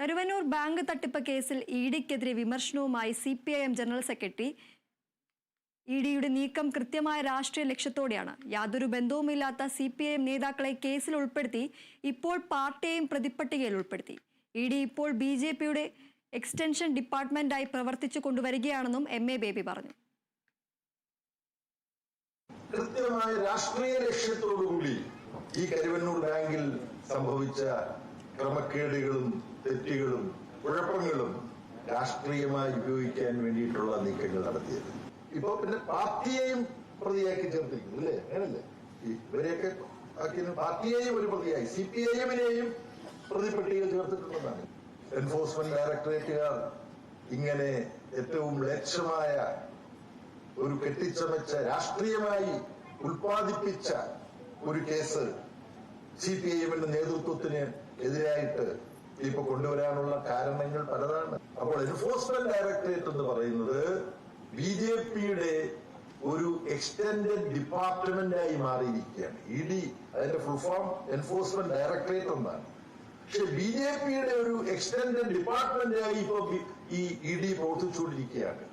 Karuvannur bank തട്ടിപ്പ് കേസിൽ E ഡിക്കെതിരെ വിമർശനവുമായി C P I M general secretary E ഡിയുടെ നീക്കം കൃത്യമായ രാഷ്ട്രീയ ലക്ഷ്യത്തോടെയാണ്. യാതൊരു ബന്ധവുമില്ലാത്ത സി പി ഐ എം നേതാക്കളെ കേസിൽ ഉൾപ്പെടുത്തി ഇപ്പോൾ പാർട്ടിയെയും പ്രതിപ്പട്ടികയിൽ ഉൾപ്പെടുത്തി. ഇ ഡി ഇപ്പോൾ ബി ജെ പിയുടെ എക്സ്റ്റൻഷൻ ഡിപ്പാർട്ട്മെന്റായി പ്രവർത്തിച്ചു കൊണ്ടുവരികയാണെന്നും എം എ ബേബി പറഞ്ഞു. കൃത്യമായ രാഷ്ട്രീയ ലക്ഷ്യത്തോടുകൂടി ഈ കരുവന്നൂർ ബാങ്കിൽ സംഭവിച്ച ക്രമക്കേടുകളും തെറ്റുകളും കുഴപ്പങ്ങളും രാഷ്ട്രീയമായി ഉപയോഗിക്കാൻ വേണ്ടിയിട്ടുള്ള നീക്കങ്ങൾ നടത്തിയത്. ഇപ്പൊ പിന്നെ പാർട്ടിയെയും പ്രതിയാക്കി ചേർത്തിരിക്കുന്നു അല്ലേ? അങ്ങനല്ലേ? ഇവരെയൊക്കെ പാർട്ടിയെയും ഒരു പ്രതിയായി. സി പി ഐ എമ്മിനെയും ചേർത്തിട്ടുള്ളതാണ്. എൻഫോഴ്സ്മെന്റ് ഡയറക്ടറേറ്റുകാർ ഇങ്ങനെ ഏറ്റവും ലക്ഷമായ ഒരു കെട്ടിച്ചമച്ച രാഷ്ട്രീയമായി ഉൽപ്പാദിപ്പിച്ച ഒരു കേസ് സി പി ഐ എമ്മിന്റെ നേതൃത്വത്തിന് എതിരായിട്ട് ഇപ്പൊ കൊണ്ടുവരാനുള്ള കാരണങ്ങൾ പലതാണ്. അപ്പോൾ എൻഫോഴ്സ്മെന്റ് ഡയറക്ടറേറ്റ് എന്ന് പറയുന്നത് ബി ജെ പിയുടെ ഒരു എക്സ്റ്റൻഡഡ് ഡിപ്പാർട്ട്മെന്റായി മാറിയിരിക്കുകയാണ്. ഇ ഡി അതിന്റെ ഫുൾ ഫോം എൻഫോഴ്സ്മെന്റ് ഡയറക്ടറേറ്റ് എന്നാണ് പക്ഷെ ബി ജെ പിയുടെ ഒരു എക്സ്റ്റൻഡഡ് ഡിപ്പാർട്ട്മെന്റായി ഇപ്പൊ ഈ ഇ ഡി പ്രവർത്തിച്ചുകൊണ്ടിരിക്കുകയാണ്.